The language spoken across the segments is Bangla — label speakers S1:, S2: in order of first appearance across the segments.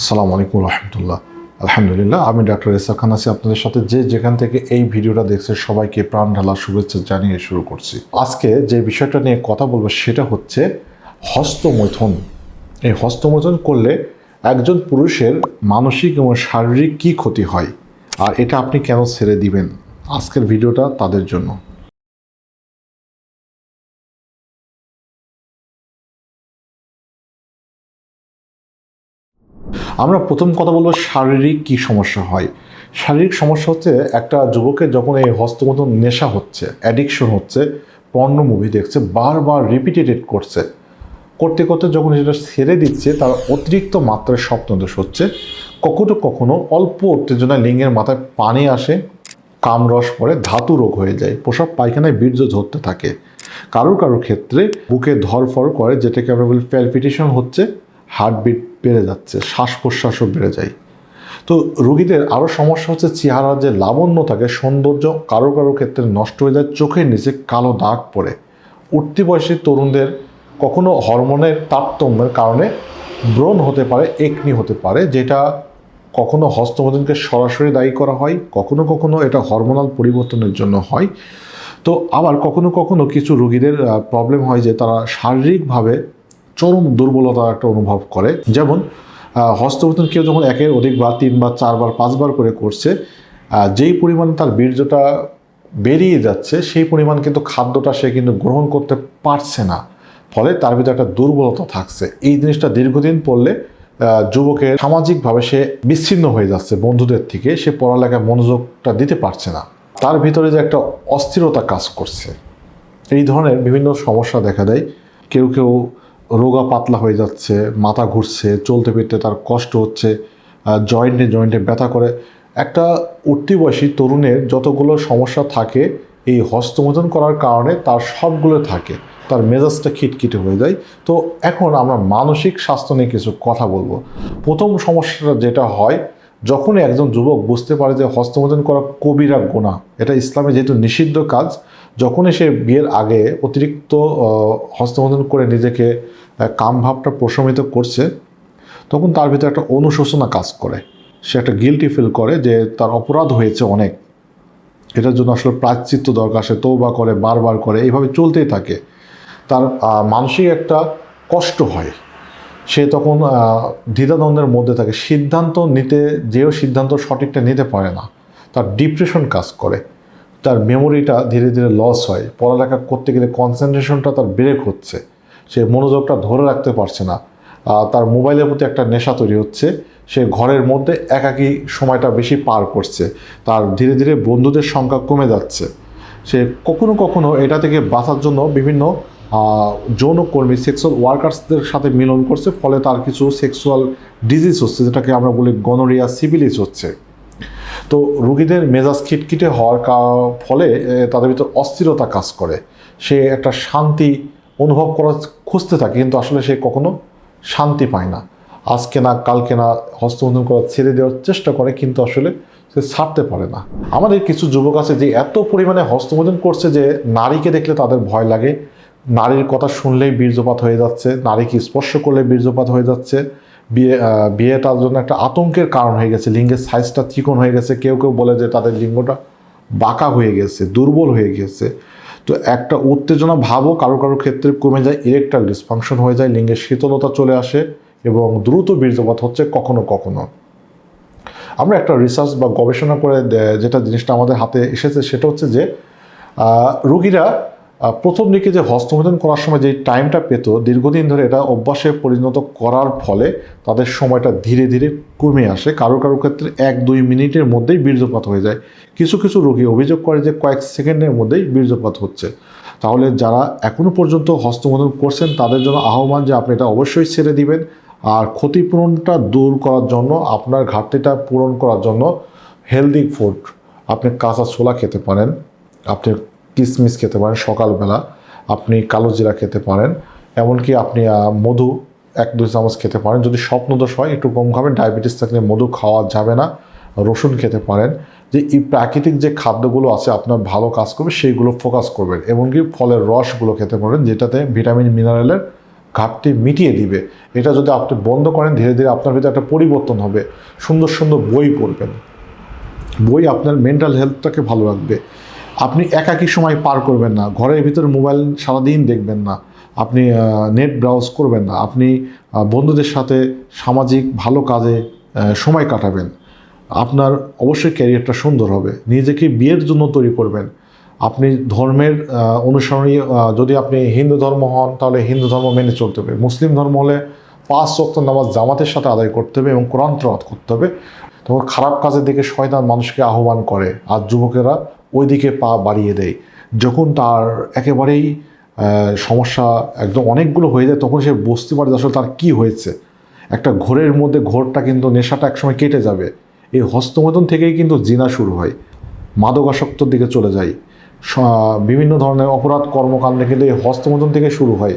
S1: আসসালামু আলাইকুম রহমতুল্লাহ। আলহামদুলিল্লাহ, আমি ডক্টর এসা খান আছি। আপনাদের সাথে যে যেখান থেকে এই ভিডিওটা দেখছে সবাইকে প্রাণ ঢালা শুভেচ্ছা জানিয়ে শুরু করছি। আজকে যে বিষয়টা নিয়ে কথা বলব সেটা হচ্ছে হস্তমৈথন। এই হস্তমৈথন করলে একজন পুরুষের মানসিক এবং শারীরিক কী ক্ষতি হয়? আর এটা আপনি কেন ছেড়ে দিবেন? আজকের ভিডিওটা তাদের জন্য। আমরা প্রথম কথা বলব শারীরিক কি সমস্যা হয়। শারীরিক সমস্যা হচ্ছে একটা যুবকের যখন এই হস্তমতন নেশা হচ্ছে অ্যাডিকশন হচ্ছে পর্ণ মুভি দেখছে, বারবার রিপিটেটেড করছে। করতে করতে যখন সেটা ছেড়ে দিচ্ছে, তার অতিরিক্ত মাত্রায় স্বপ্নদোষ হচ্ছে। কখনো কখনো অল্প উত্তেজনায় লিঙ্গের মাথায় পানি আসে, কামরস পরে ধাতু রোগ হয়ে যায়, প্রসব পায়খানায় বীর্য ধরতে থাকে। কারোর কারোর ক্ষেত্রে বুকে ধরফর করে, যেটাকে আমরা বলি প্যালপিটেশন হচ্ছে হার্টবিট বেড়ে যাচ্ছে শ্বাস প্রশ্বাসও বেড়ে যায়। তো রুগীদের আরও সমস্যা হচ্ছে চেহারার যে লাবণ্য থাকে সৌন্দর্য কারও কারও ক্ষেত্রে নষ্ট হয়ে যায়, চোখের নিচে কালো দাগ পড়ে। উঠতি বয়সী তরুণদের কখনো হরমোনের তারতম্যের কারণে ব্রণ হতে পারে, একনি হতে পারে, যেটা কখনো হস্তমোদনকে সরাসরি দায়ী করা হয়, কখনো কখনো এটা হরমোনাল পরিবর্তনের জন্য হয়। তো আবার কখনো কখনো কিছু রোগীদের প্রবলেম হয় যে তারা শারীরিকভাবে চরম দুর্বলতা একটা অনুভব করে। যেমন হস্তমৈথুন কেউ যখন একের অধিকবার তিনবার, চারবার, পাঁচবার করে করছে যেই পরিমাণ তার বীর্যটা বেরিয়ে যাচ্ছে, সেই পরিমাণ কিন্তু খাদ্যটা সে কিন্তু গ্রহণ করতে পারছে না। ফলে তার ভিতরে একটা দুর্বলতা থাকছে। এই জিনিসটা দীর্ঘদিন পড়লে যুবকের সামাজিকভাবে সে বিচ্ছিন্ন হয়ে যাচ্ছে বন্ধুদের থেকে, সে পড়ালেখায় মনোযোগটা দিতে পারছে না। তার ভিতরে যে একটা অস্থিরতা কাজ করছে। এই ধরনের বিভিন্ন সমস্যা দেখা দেয়। কেউ কেউ রোগা পাতলা হয়ে যাচ্ছে, মাথা ঘুরছে, চলতে ফিরতে তার কষ্ট হচ্ছে জয়েন্টে জয়েন্টে ব্যথা করে। একটা উঠতি বয়সী তরুণের যতগুলো সমস্যা থাকে, এই হস্তমোদন করার কারণে তার সবগুলো থাকে। তার মেজাজটা খিটখিটে হয়ে যায়। তো এখন আমরা মানসিক স্বাস্থ্য নিয়ে কিছু কথা বলব। প্রথম সমস্যাটা যেটা হয়, যখনই একজন যুবক বুঝতে পারে যে হস্তমোদন করা কবিরা গোনা, এটা ইসলামে যেহেতু নিষিদ্ধ কাজ যখনই সে বিয়ের আগে অতিরিক্ত আহ, করে নিজেকে কামভাবটা প্রশমিত করছে তখন তার ভিতরে একটা অনুশোচনা কাজ করে। সে একটা গিলটি ফিল করে যে তার অপরাধ হয়েছে অনেক। এটার জন্য আসলে প্রায়শ্চিত্ত দরকার সে তৌবা করে বারবার করে এইভাবে চলতেই থাকে। তার মানসিক একটা কষ্ট হয়। সে তখন দ্বিধাদ্বন্দ্বের মধ্যে থাকে। সিদ্ধান্ত নিতে যেও সিদ্ধান্ত সঠিকটা নিতে পারে না তার ডিপ্রেশন কাজ করে। তার মেমোরিটা ধীরে ধীরে লস হয়। পড়ালেখা করতে গেলে কনসেন্ট্রেশনটা তার ব্রেক হচ্ছে। সে মনোযোগটা ধরে রাখতে পারছে না। তার মোবাইলের প্রতি একটা নেশা তৈরি হচ্ছে। সে ঘরের মধ্যে একাকী সময়টা বেশি পার করছে। তার ধীরে ধীরে বন্ধুদের সংখ্যা কমে যাচ্ছে। সে কখনো কখনো এটা থেকে বাঁচার জন্য বিভিন্ন যৌনকর্মী সেক্সুয়াল ওয়ার্কার্সদের সাথে মিলন করছে। ফলে তার কিছু সেক্সুয়াল ডিজিজ হচ্ছে, যেটাকে আমরা বলি গনোরিয়া সিভিলিস হচ্ছে। তো রুগীদের মেজাজ খিটখিটে হওয়ার ফলে তাদের ভিতর অস্থিরতা কাজ করে। সে একটা শান্তি অনুভব করা খুঁজতে থাকে, কিন্তু আসলে সে কখনো শান্তি পায় না। আজকে না, কালকে না হস্তমোদন করা ছেড়ে দেওয়ার চেষ্টা করে, কিন্তু আসলে সে ছাড়তে পারে না। আমাদের কিছু যুবক আছে যে এত পরিমাণে হস্তমোদন করছে যে নারীকে দেখলে তাদের ভয় লাগে। নারীর কথা শুনলেই বীর্যপাত হয়ে যাচ্ছে, নারীকে স্পর্শ করলে বীর্যপাত হয়ে যাচ্ছে। বিয়ে বিয়ে তার জন্য একটা আতঙ্কের কারণ হয়ে গেছে, লিঙ্গের সাইজটা চিকন হয়ে গেছে, কেউ কেউ বলে যে তাদের লিঙ্গটা বাঁকা হয়ে গেছে, দুর্বল হয়ে গেছে। তো একটা উত্তেজনা ভাবও কারও কারও ক্ষেত্রে কমে যায় ইরেকটাল ডিসফাংশন হয়ে যায়, লিঙ্গের শীতলতা চলে আসে এবং দ্রুত বীর্যপাত হচ্ছে কখনো কখনো। আমরা একটা রিসার্চ বা গবেষণা করে যেটা জিনিসটা আমাদের হাতে এসেছে, সেটা হচ্ছে যে রুগীরা প্রথম দিকে যে হস্তমোদন করার সময় যে টাইমটা পেত, দীর্ঘদিন ধরে এটা অভ্যাসে পরিণত করার ফলে তাদের সময়টা ধীরে ধীরে কমে আসে। কারও কারও ক্ষেত্রে এক, দুই মিনিটের মধ্যেই বীর্যপাত হয়ে যায়। কিছু কিছু রোগী অভিযোগ করে যে কয়েক সেকেন্ডের মধ্যেই বীর্যপাত হচ্ছে। তাহলে যারা এখনও পর্যন্ত হস্তমোদন করছেন, তাদের জন্য আহ্বান যে আপনি এটা অবশ্যই ছেড়ে দিবেন। আর ক্ষতিপূরণটা দূর করার জন্য, আপনার ঘাটতিটা পূরণ করার জন্য হেলদি ফুড, আপনি কাঁচা ছোলা খেতে পারেন। আপনি কিশমিশ খেতে পারেন, সকালবেলা আপনি কালো জিরা খেতে পারেন, এমনকি আপনি মধু এক দুই চামচ খেতে পারেন। যদি স্বপ্নদোষ হয়, একটু কম খাবেন, ডায়াবেটিস থাকলে মধু খাওয়া যাবে না, রসুন খেতে পারেন। যে এই প্রাকৃতিক যে খাদ্যগুলো আছে, আপনার ভালো কাজ করবে, সেইগুলো ফোকাস করবেন। এমনকি ফলের রসগুলো খেতে পারেন, যেটাতে ভিটামিন মিনারেলের ঘাটতি মিটিয়ে দিবে। এটা যদি আপনি বন্ধ করেন, ধীরে ধীরে আপনার ভিতরে একটা পরিবর্তন হবে। সুন্দর সুন্দর বই পড়বেন। বই আপনার মেন্টাল হেলথটাকে ভালো রাখবে। আপনি একাকী সময় পার করবেন না। ঘরের ভিতরে মোবাইল সারাদিন দেখবেন না। আপনি নেট ব্রাউজ করবেন না। আপনি বন্ধুদের সাথে সামাজিক ভালো কাজে সময় কাটাবেন। আপনার অবশ্যই ক্যারিয়ারটা সুন্দর হবে। নিজেকে বিয়ের জন্য তৈরি করবেন। আপনি ধর্মের অনুসরণী যদি আপনি হিন্দু ধর্ম হন, তাহলে হিন্দু ধর্ম মেনে চলতে হবে। মুসলিম ধর্ম হলে পাঁচ ওয়াক্ত নামাজ জামাতের সাথে আদায় করতে হবে এবং কোরআন করতে হবে। তখন খারাপ কাজের দিকে শয়তান মানুষকে আহ্বান করে। আর যুবকেরা ওই দিকে পা বাড়িয়ে দেয়। যখন তার একেবারেই সমস্যা একদম অনেকগুলো হয়ে যায়, তখন সে বুঝতে পারে আসলে তার কী হয়েছে। একটা ঘোরের মধ্যে ঘোরটা কিন্তু নেশাটা একসময় কেটে যাবে। এই হস্তমোদন থেকেই কিন্তু জিনা শুরু হয়। মাদকাসক্তর দিকে চলে যায়। বিভিন্ন ধরনের অপরাধ কর্মকাণ্ডে কিন্তু এই হস্তমোদন থেকে শুরু হয়।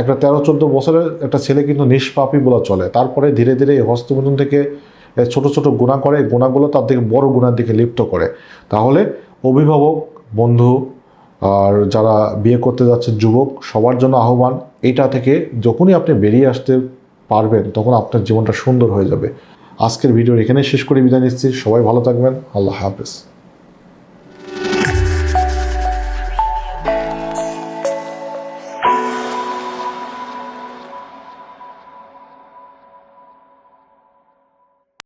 S1: একটা তেরো চোদ্দ বছরের একটা ছেলে কিন্তু নিষ্পাপী বলা চলে। তারপরে ধীরে ধীরে এই হস্তমোদন থেকে ছোট ছোট গুণা করে। গুণাগুলো তার থেকে বড় গুণার দিকে লিপ্ত করে। তাহলে অভিভাবক, বন্ধু আর যারা বিয়ে করতে যাচ্ছে যুবক, সবার জন্য আহ্বান, এটা থেকে যখনই আপনি বেরিয়ে আসতে পারবেন, তখন আপনার জীবনটা সুন্দর হয়ে যাবে। আজকের ভিডিও এখানে শেষ করে, বিদায় নিচ্ছি। সবাই ভালো থাকবেন। আল্লাহ হাফেজ।